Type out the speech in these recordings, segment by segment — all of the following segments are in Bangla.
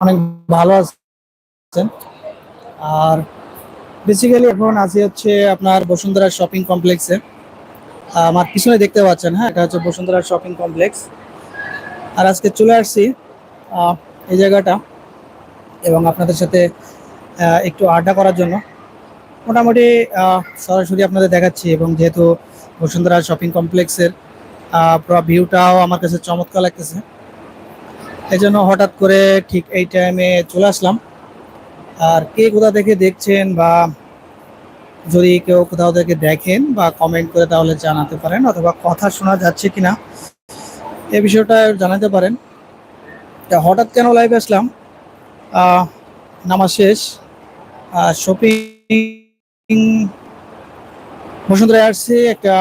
অনেক ভালো আছেন। আর বেসিক্যালি এখন আছি হচ্ছে আপনার বসুন্ধরা শপিং কমপ্লেক্সে আমার পিছনে দেখতে পাচ্ছেন হ্যাঁ এটা হচ্ছে বসুন্ধরা শপিং কমপ্লেক্স আর আজকে চলে আসছি এই জায়গাটা এবং আপনাদের সাথে একটু আড্ডা করার জন্য। মোটামুটি সরাসরি আপনাদের দেখাচ্ছি এবং যেহেতু বসুন্ধরা শপিং কমপ্লেক্সের পুরো ভিউটাও আমার কাছে চমৎকার লাগতেছে। এই জন্য হঠাৎ করে ঠিক এই টাইমে চলে আসলাম। আর কে কোথা থেকে দেখছেন বা যদি কেউ কোথাও থেকে দেখেন বা কমেন্ট করে তাহলে জানাতে পারেন অথবা কথা শোনা যাচ্ছে কিনা, এ বিষয়টা জানাতে পারেন। তা হঠাৎ কেন লাইভ আসলাম? নামাজ শেষ। শপিং বসুন্ধরায় আসছি একটা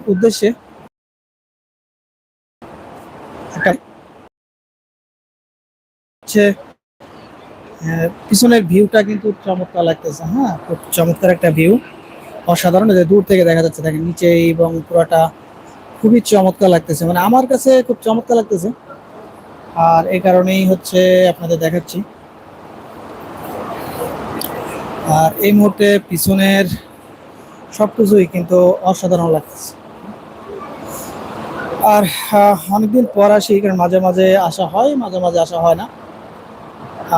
উদ্দেশ্যে। একটা হচ্ছে পিছনের ভিউটা কিন্তু চমৎকার লাগতেছে হ্যাঁ? খুব চমৎকার একটা ভিউ অসাধারণ যে দূর থেকে দেখা যাচ্ছে, দেখেন, নিচে এবং পুরোটা খুবই চমৎকার লাগতেছে। মানে আমার কাছে খুব চমৎকার লাগতেছে। আর এই কারণেই হচ্ছে আপনাদের দেখাচ্ছি। আর এই মুহূর্তে পিছনের সবকিছুই কিন্তু অসাধারণ লাগতেছে। আর অনেকদিন পর আসি, কারণ মাঝে মাঝে আসা হয়, মাঝে মাঝে আসা হয় না।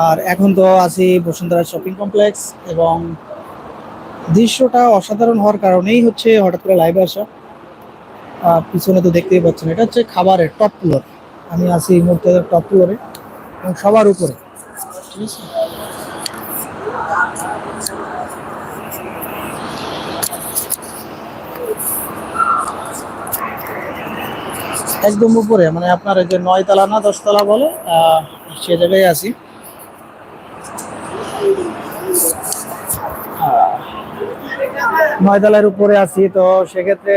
আর এখন তো আছি বসুন্ধরা শপিং কমপ্লেক্স এবং দৃশ্যটা অসাধারণ হওয়ার কারণেই হচ্ছে হঠাৎ করে লাইভে আসা। পিছনে তো দেখতেই পাচ্ছেন, এটা হচ্ছে খাবারের টপ ফ্লোর আমি আছি এই মুহূর্তে টপ ফ্লোরে এবং সবার উপরে। একদম উপরে মানে আপনার যে নয়তলা না দশতলা বলে সে জায়গায় আছি। নয়তলার উপরে আছি তো সেক্ষেত্রে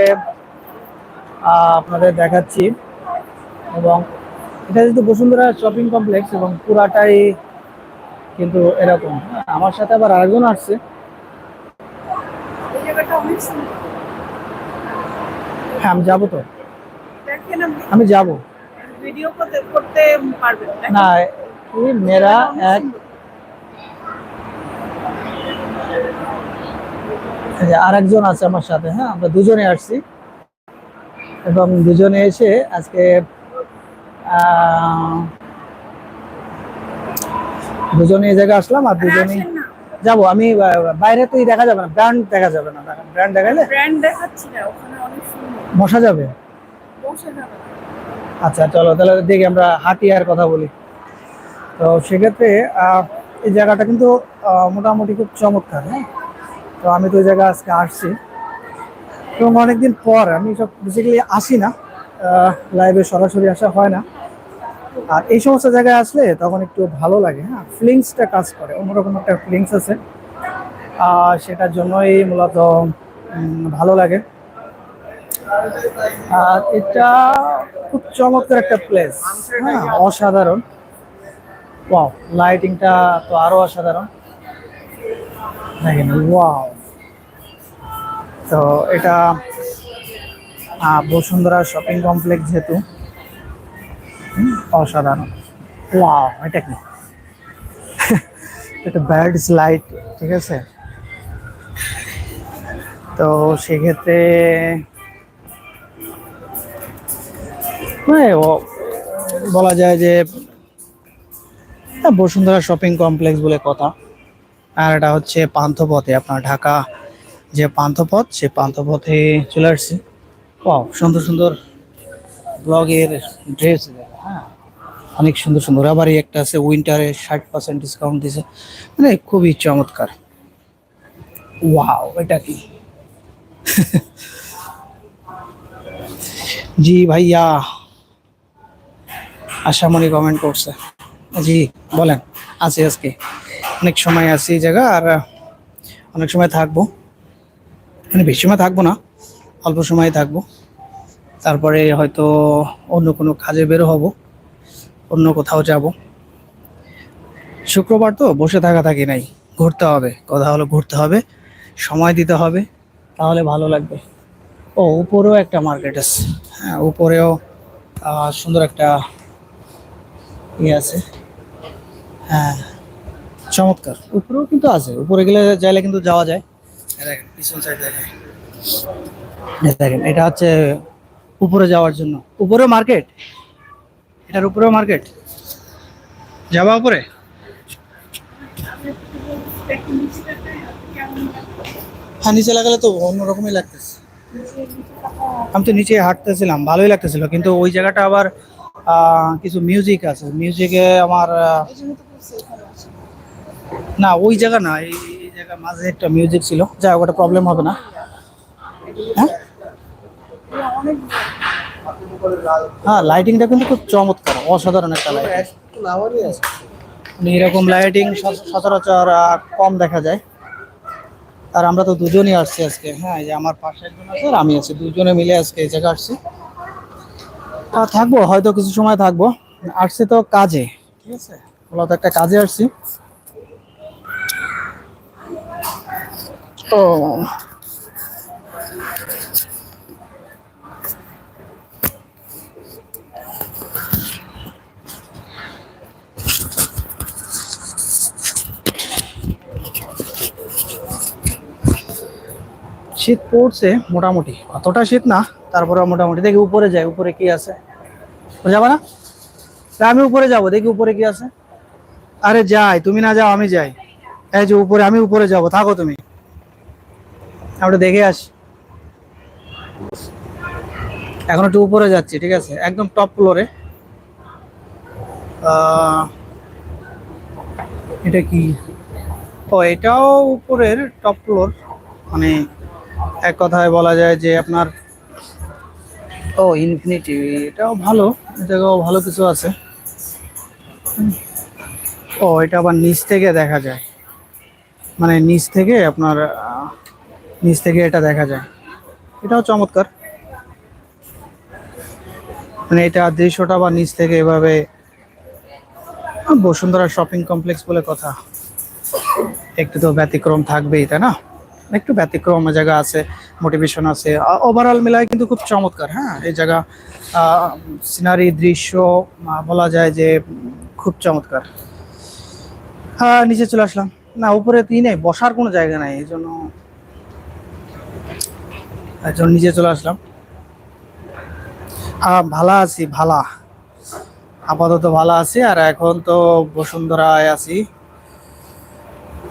আপনাদের দেখাচ্ছি। এবং এটা যেহেতু বসুন্ধরা শপিং কমপ্লেক্স এবং পুরাটাই কিন্তু এরকম। আমার সাথে আবার আরেকজন আসছে। হ্যাঁ আমি যাব তো। আমি যাব। না মেরা এক যে আরেকজন আছে আমার সাথে হ্যাঁ আমরা দুজনে আসছি। এবং দুজনে এসে আজকে দুজনে এই জায়গায় আসলাম আর দুজনেই আসেন না। যাব। আমি বাইরে তো দেখা যাবে না ব্র্যান্ড দেখা যাবে না। ব্র্যান্ড দেখালে বসা যাবে? আচ্ছা চলো তাহলে দেখি আমরা হাতিয়ার কথা বলি। তো সেক্ষেত্রে এই জায়গাটা কিন্তু মোটামুটি খুব চমৎকার হ্যাঁ? তো আমি তো ওই জায়গায় আজকে আসছি। এবং অনেকদিন পর আমি সব বেসিক্যালি আসি না। লাইভে সরাসরি আসা হয় না। আর এই সমস্ত জায়গায় আসলে তখন একটু ভালো লাগে হ্যাঁ? ফিলিংসটা কাজ করে, অন্যরকম একটা ফিলিংস আছে। আর সেটার জন্যই মূলত ভালো লাগে। আর এটা খুব চমৎকার একটা প্লেস হ্যাঁ? অসাধারণ। ওয়াও লাইটিংটা তো আরও অসাধারণ। দেখেন ওয়াও। তো এটা বসুন্ধরা শপিং কমপ্লেক্স যেহেতু অসাধারণ। ওয়াও এটা কি? এটা ব্যার্ডস লাইট ঠিক আছে? তো সেক্ষেত্রে মানে বলা যায় যে আহ, বসুন্ধরা শপিং কমপ্লেক্স বলে কথা। আর এটা হচ্ছে পান্থপথে, আপনার ঢাকা যে পান্থপথ সে পান্থপথে চলে আসছে। ওয়াও সুন্দর সুন্দর ব্লগের ড্রেস হ্যাঁ। অনেক সুন্দর সুন্দর আবারই একটা আছে উইন্টারে ষাট পার্সেন্ট ডিসকাউন্ট দিছে। মানে খুবই চমৎকার। ওয়াও এটা কি? জি ভাইয়া। আশামণি কমেন্ট করছে। জি, বলেন, আছি আজকে। অনেক সময় আছি এই জায়গা আর অনেক সময় থাকব। মানে বেশি সময় থাকব না, অল্প সময় থাকব। তারপরে হয়তো অন্য কোনো কাজে বেরো হব, অন্য কোথাও যাব। শুক্রবার তো বসে থাকা থাকি নাই, ঘুরতে হবে, কথা হলো ঘুরতে হবে, সময় দিতে হবে, তাহলে ভালো লাগবে। ও, উপরেও একটা মার্কেট আছে হ্যাঁ উপরেও সুন্দর একটা ইয়ে আছে। হ্যাঁ। চমৎকার। উপরেও কিন্তু আছে উপরে গেলে চাইলে কিন্তু যাওয়া যায়। দেখেন পিছন সাইড দেখেন। দেখেন এটা হচ্ছে উপরে যাওয়ার জন্য। উপরেও মার্কেট এটার উপরেও মার্কেট যাবা উপরে। হ্যাঁ নিচে লাগালে তো অন্যরকমই লাগতেছে। আমি তো নিচে হাঁটতেছিলাম ভালোই লাগতেছিল কিন্তু ওই জায়গাটা আবার কিছু মিউজিক আছে। মিউজিকে আমার না, ওই জায়গা না, এই জায়গা মাঝে একটা মিউজিক ছিল। যাই হোক, ওটা প্রবলেম হবে না। হ্যাঁ? হ্যাঁ লাইটিংটা কিন্তু খুব চমৎকার, অসাধারণ একটা লাইটিং এরকম লাইটিং সচরাচর কম দেখা যায়। আর আমরা তো দুজনই আসছি আজকে। হ্যাঁ যে আমার পাশে একজন আছে আর আমি আছি। দুজনে মিলে আজকে এই জায়গায় আসছি। তা থাকব, হয়তো কিছু সময় থাকব। আসছি তো কাজে, ঠিক আছে? মূলত একটা কাজে আসছি। ও। শীত পড়ছে মোটামুটি, অতটা শীত না তারপরে মোটামুটি। দেখি উপরে যাই, উপরে কি আছে। যাবা না? আমি উপরে যাব, দেখি উপরে কি আছে। আরে যাই, তুমি না যাও, আমি যাই। এই যে উপরে, আমি উপরে যাব, থাকো তুমি। আমরা দেখে আসি। এখন একটু উপরে যাচ্ছি, ঠিক আছে? একদম টপ ফ্লোরে এটা কি? ও, এটাও উপরের টপ ফ্লোর মানে এক কথায় বলা যায় যে আপনার ও ইনফিনিটি এটাও ভালো এটাও ভালো কিছু আছে। ও, এটা আবার নিচ থেকে দেখা যায়। মানে নিচ থেকে আপনার নিচ থেকে এটা দেখা যায়। এটাও চমৎকার। মানে এটা দৃশ্যটা বা নিচ থেকে এভাবে বসুন্ধরা শপিং কমপ্লেক্স বলে কথা। একটু তো ব্যতিক্রম থাকবেই, তাই না? একটু ব্যতিক্রম জায়গা আছে মোটিভেশন আছে। ওভারঅল মিলায় কিন্তু খুব চমৎকার হ্যাঁ? এই জায়গা সিনারি দৃশ্য বলা যায় যে খুব চমৎকার। হ্যাঁ নিচে চলে আসলাম। না, উপরে তিন নেই, বসার কোনো জায়গা নাই, এই জন্য জন্য নিচে চলে আসলাম। হ্যাঁ ভালো আছি, ভালা। আপাতত ভালো আছি, আর এখন তো বসুন্ধরায় আছি।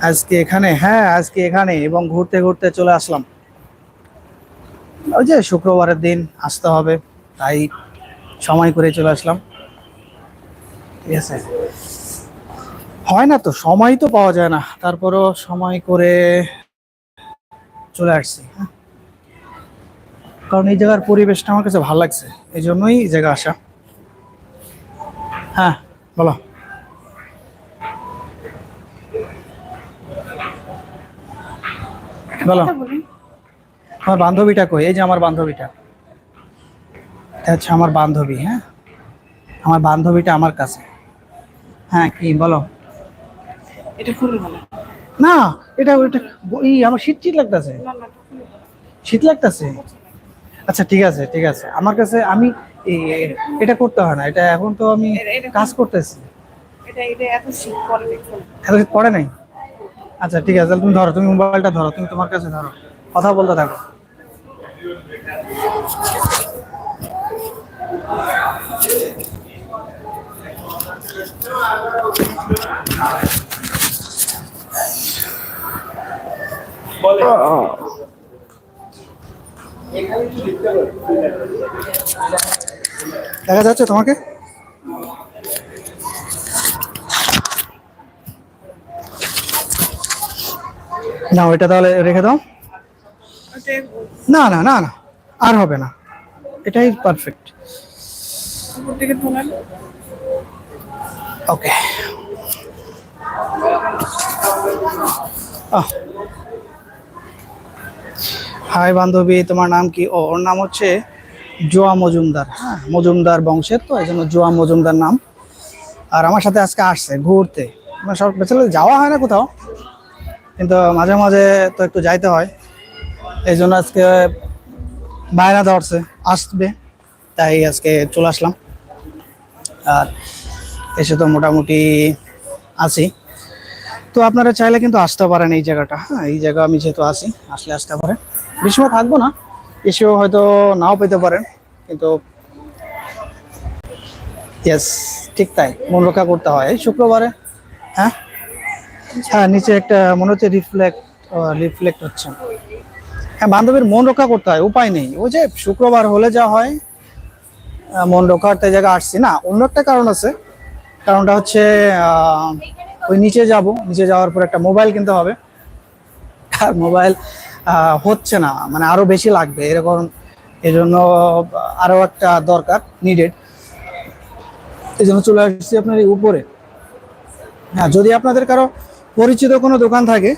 আজকে এখানে হ্যাঁ আজকে এখানে, এবং ঘুরতে ঘুরতে চলে আসলাম। ওই যে শুক্রবারের দিন আসতে হবে, তাই সময় করে চলে আসলাম। ঠিক আছে? হয় না তো, সময় তো পাওয়া যায় না। তারপরও সময় করে চলে আসছি হ্যাঁ। কারণ এই জায়গার পরিবেশটা আমার কাছে ভালো লাগছে। এই জন্যই এই জায়গা আসা। হ্যাঁ বলো। বলো। আমার বান্ধবীটা কই? এই যে আমার বান্ধবীটা। আচ্ছা আমার বান্ধবী হ্যাঁ? আমার বান্ধবীটা আমার কাছে। হ্যাঁ কি? বলো। এটা খুলে ভালো না এটা ওইটা এই আমার শীত শীত লাগতেছে। শীত লাগতেছে? আচ্ছা ঠিক আছে ঠিক আছে। আমার কাছে আমি এই- এটা করতে হয় না এটা এখন তো আমি কাজ করতেছি। এত শীত পড়ে নাই? আচ্ছা ঠিক আছে তুমি ধরো তুমি মোবাইলটা ধরো তুমি তোমার কাছে ধরো। কথা বলতে থাকো। দেখা যাচ্ছে তোমাকে? না ওইটা তাহলে রেখে দাও। না না না না আর হবে না। এটাই পারফেক্ট উপর থেকে তোলেন ওকে হাই বান্ধবী, তোমার নাম কি? ও, ওর নাম হচ্ছে জোয়া মজুমদার। হ্যাঁ মজুমদার বংশের তো এই জন্য জোয়া মজুমদার নাম। আর আমার সাথে আজকে আসছে, ঘুরতে। মানে সব বেচালে যাওয়া হয় না কোথাও, কিন্তু মাঝে মাঝে তো একটু যাইতে হয়। এই জন্য আজকে বায়না ধরছে, আসবে, তাই আজকে চলে আসলাম। আর এসে তো মোটামুটি আছি। তো আপনারা চাইলে কিন্তু আসতে পারেন এই জায়গাটা। হ্যাঁ এই জায়গা আমি যেহেতু আছি, আসলে আসতে পারেন। বেশি সময় থাকব না, এসেও হয়তো নাও পেতে পারেন, কিন্তু ইয়েস ঠিক তাই, মন রক্ষা করতে হয়। শুক্রবারে হ্যাঁ? হ্যাঁ নিচে একটা, মনে হচ্ছে রিফ্লেক্ট রিফ্লেক্ট হচ্ছে। হ্যাঁ বান্ধবীর মন রক্ষা করতে হয়, উপায় নেই। ওই যে শুক্রবার হলে যা হয় মন রক্ষার্থে জায়গা আসছি না। অন্য একটা কারণ আছে, কারণটা হচ্ছে ওই নিচে যাব, নিচে যাওয়ার পর একটা মোবাইল কিনতে হবে। আর মোবাইল হচ্ছে না মানে আরও বেশি লাগবে, এরকম এই জন্য আরও একটা দরকার নিডেড এই জন্য চলে আসছি আপনার এই উপরে। হ্যাঁ যদি আপনাদের কারও পরিচিত কোনো দোকান থাকে,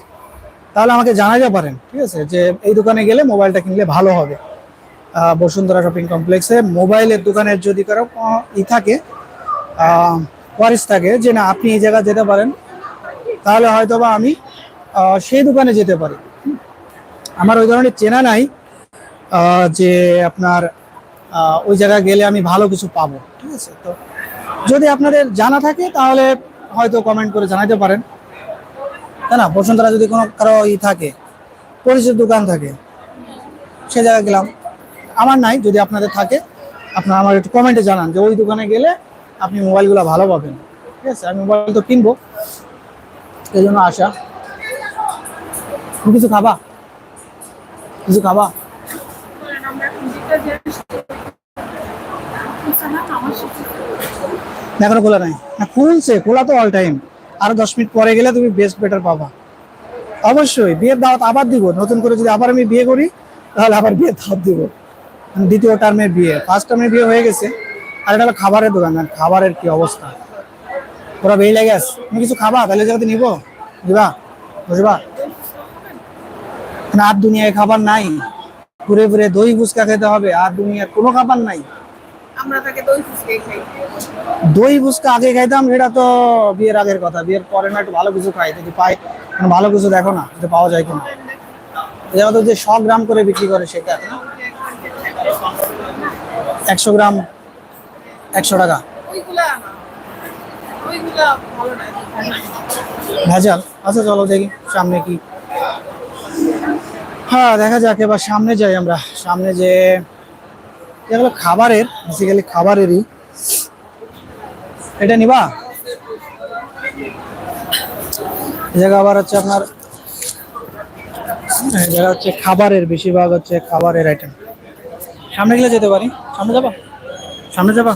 তাহলে আমাকে জানাতে পারেন, ঠিক আছে? যে এই দোকানে গেলে মোবাইলটা কিনলে ভালো হবে। বসুন্ধরা শপিং কমপ্লেক্সে মোবাইলের দোকানের যদি কারও ই থাকে ওয়ারিস থাকে, যে না, আপনি এই জায়গা যেতে পারেন, তাহলে হয়তো বা আমি সেই দোকানে যেতে পারি। আমার ওই ধরনের চেনা নাই যে আপনার ওই জায়গায় গেলে আমি ভালো কিছু পাবো, ঠিক আছে? তো যদি আপনাদের জানা থাকে, তাহলে হয়তো কমেন্ট করে জানাতে পারেন। তাই না? বসুন্ধরা যদি কোনো কারও ই থাকে, পরিচিত দোকান থাকে, সে জায়গায় গেলাম। আমার নাই, যদি আপনাদের থাকে, আপনারা আমার একটু কমেন্টে জানান যে ওই দোকানে গেলে আপনি মোবাইলগুলো ভালো পাবেন, ঠিক আছে? আমি মোবাইল তো কিনবো, এই জন্য তুমি কিছু খাবা? কিছু খাবা? এখন খোলা নাই। খুলছে, খোলা তো অল টাইম আরও দশ মিনিট পরে গেলে তুমি বেস্ট বেটার পাবা। অবশ্যই, বিয়ের দাওয়াত আবার দিব। নতুন করে যদি আবার আমি বিয়ে করি, তাহলে আবার বিয়ের দাওয়াত দিব। মানে দ্বিতীয় টার্মের বিয়ে। ফার্স্ট টার্মের বিয়ে হয়ে গেছে। আর এটা হলো খাবারের দোকান। খাবারের কি অবস্থা? ওরা বেই লাগে আস তুমি কিছু খাবা? তাহলে জায়গাতে নিবো। দিবা? বুঝবা না আর দুনিয়ায় খাবার নাই। ঘুরে ঘুরে দই ফুচকা খেতে হবে আর দুনিয়ার কোনো খাবার নাই। আমরা তাকে দই ফুচকাই খাই। দই ফুচকা আগে খাইতাম সেটা তো বিয়ের আগের কথা। বিয়ের পরে না একটু ভালো কিছু খাই যদি পাই। কোনো ভালো কিছু দেখো না যে পাওয়া যায় কিনা। যেমন তো যে শ গ্রাম করে বিক্রি করে সেটা। একশো গ্রাম একশো টাকা। ভেজাল। আচ্ছা চলো দেখি সামনে কি হ্যাঁ দেখা যাক এবার সামনে যাই আমরা। সামনে যে এগুলো খাবারের বেসিক্যালি খাবারেরই। এটা নিবা? জায়গা আবার হচ্ছে আপনার জায়গা হচ্ছে খাবারের বেশিরভাগ হচ্ছে খাবারের আইটেম সামনে গেলে যেতে পারি। সামনে যাবা? সামনে যাবা?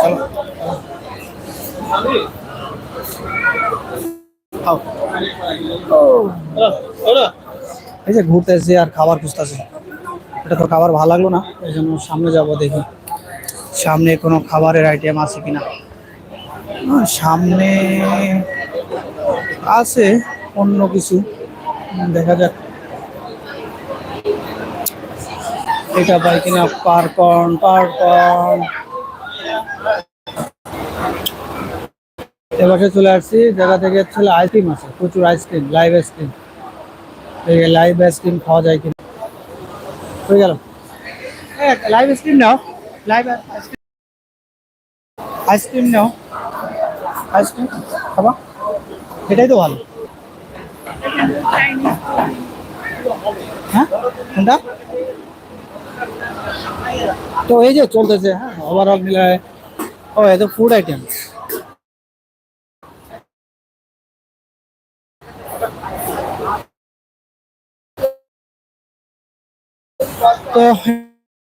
চলো। খাও এই যে ঘুরতেছে আর খাবার খুঁজতেছে। এটা তো খাবার ভালো লাগল না, এই জন্য সামনে যাব দেখি। সামনে কোনো খাবারের আইটেম আছে কিনা? সামনে আছে অন্য কিছু। দেখা যাক। এটা পাই কিনা? পারকন পারকন। এবারে চলে আসছি, জায়গা থেকে ছিল আইসক্রিম আছে, প্রচুর ice cream live ice cream. Live ice cream খাওয়া যায় কিনা। হয়ে গেল। লাইভ আইসক্রিম নাও। Live ice cream ice cream নাও। আইসক্রিম খাবা। এটাই তো ভালো। হ্যাঁ তো এই যে চলতেছে হ্যাঁ ওভারঅল মিলায়। ও এ তো ফুড আইটেম তো